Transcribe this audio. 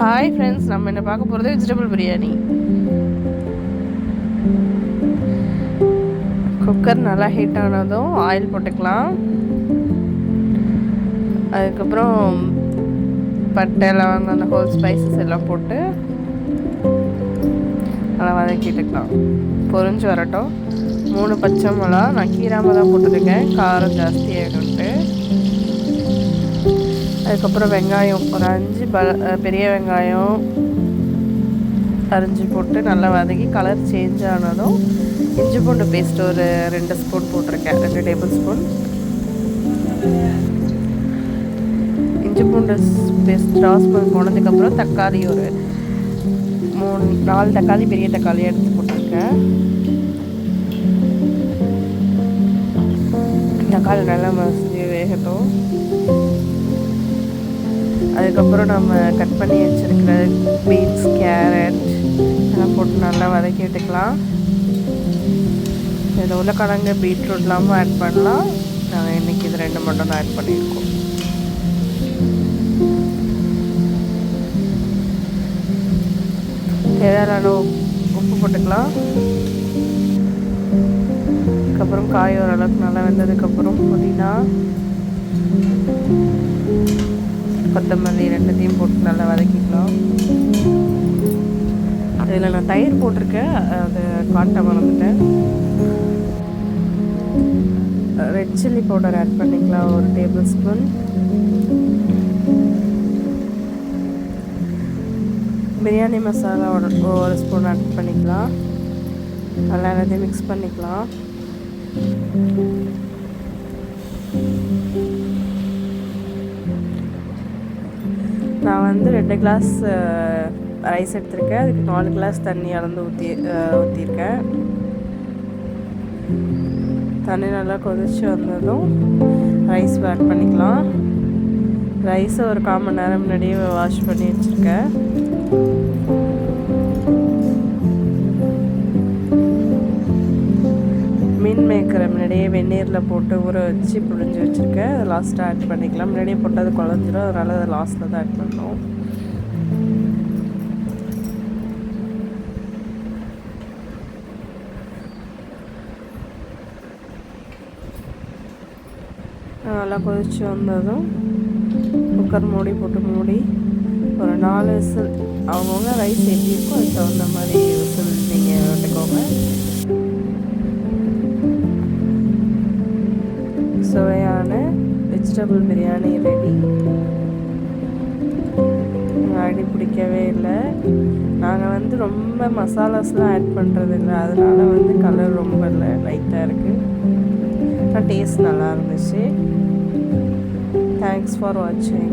Hi friends நம்ம என்ன பார்க்க போகிறது வெஜிடபிள் பிரியாணி குக்கர் நல்லா ஹீட் ஆனதும் ஆயில் போட்டுக்கலாம். அதுக்கப்புறம் பட்டை லவங்கம் அந்த ஹோல் ஸ்பைசஸ் எல்லாம் போட்டு நல்லா வதக்கிட்டுக்கலாம். பொரிஞ்சு வரட்டும். மூணு பச்சை மிளகா நான் கீராமல் தான் போட்டுருக்கேன். காரம் ஜாஸ்தியாக ஆகிடும்ட்டு அதுக்கப்புறம் வெங்காயம் ஒரு அஞ்சு ப பெரிய வெங்காயம் அரிஞ்சு போட்டு நல்லா வதக்கி கலர் சேஞ்ச் ஆனதும் இஞ்சி பூண்டு பேஸ்ட் ஒரு ரெண்டு ஸ்பூன் போட்டிருக்கேன். ரெண்டு டேபிள் ஸ்பூன் இஞ்சி பூண்டு பேஸ்ட் ராஸ் போனதுக்கப்புறம் தக்காளி ஒரு மூணு நாலு தக்காளி பெரிய தக்காளி எடுத்து போட்டிருக்கேன். தக்காளி நல்லா மசிஞ்சு வேகட்டும். அதுக்கப்புறம் நம்ம கட் பண்ணி வச்சுருக்கிற பீன்ஸ் கேரட் இதெல்லாம் போட்டு நல்லா வதக்கி விட்டுக்கலாம் இதில் உருளைக்கிழங்கு பீட்ரூட் இல்லாமல் ஆட் பண்ணலாம். நாங்கள் இன்றைக்கி இது ரெண்டு மட்டும் தான் ஆட் பண்ணியிருக்கோம். தேவையான உப்பு போட்டுக்கலாம். அதுக்கப்புறம் காய் ஓரளவுக்கு நல்லா வெந்ததுக்கப்புறம் புதினா. கொத்தமல்லி ரெண்டுத்தையும் போட்டு நல்லா வதக்கிக்கலாம். இதில் நான் தயிர் போட்டிருக்கேன். அது காட்ட மறந்துட்டேன். ரெட் சில்லி பவுடர் ஆட் பண்ணிக்கலாம். ஒரு டேபிள் ஸ்பூன் பிரியாணி மசாலா ஒரு ஒரு ஸ்பூன் ஆட் பண்ணிக்கலாம். நல்லா எல்லாத்தையும் மிக்ஸ் பண்ணிக்கலாம். நான் வந்து ரெண்டு கிளாஸ் ரைஸ் எடுத்திருக்கேன். அதுக்கு நாலு கிளாஸ் தண்ணி அளந்து ஊற்றி ஊற்றிருக்கேன் தண்ணி நல்லா கொதிச்சு வந்ததும் ரைஸ் ஆட் பண்ணிக்கலாம். ரைஸை ஒரு கால் மணி நேரம் முன்னாடியே வாஷ் பண்ணி வச்சுருக்கேன். அப்படியே வெந்நீரில் போட்டு ஊற வச்சு புழிஞ்சு வச்சுருக்கேன். அதை லாஸ்ட்டாக ஆட் பண்ணிக்கலாம். முன்னாடியே போட்டு அது குழஞ்சிரும். அதனால் அதை லாஸ்ட்டில் தான் ஆட் பண்ணோம் நல்லா கொதிச்சு வந்ததும் குக்கர் மூடி போட்டு மூடி ஒரு நாலு விசில் அவங்கவுங்க ரைஸ் எப்படி இருக்கோ அதுக்கு தகுந்த மாதிரி சுவையான வெஜிடபிள் பிரியாணி ரெடி அடி பிடிக்கவே இல்லை. நாங்கள் வந்து ரொம்ப மசாலாஸ்லாம் ஆட் பண்ணுறது இல்லை அதனால வந்து கலர் ரொம்ப இல்லை. லைட்டாக இருக்குது ஆனால் டேஸ்ட் நல்லா இருந்துச்சு. தேங்க்ஸ் ஃபார் வாட்சிங்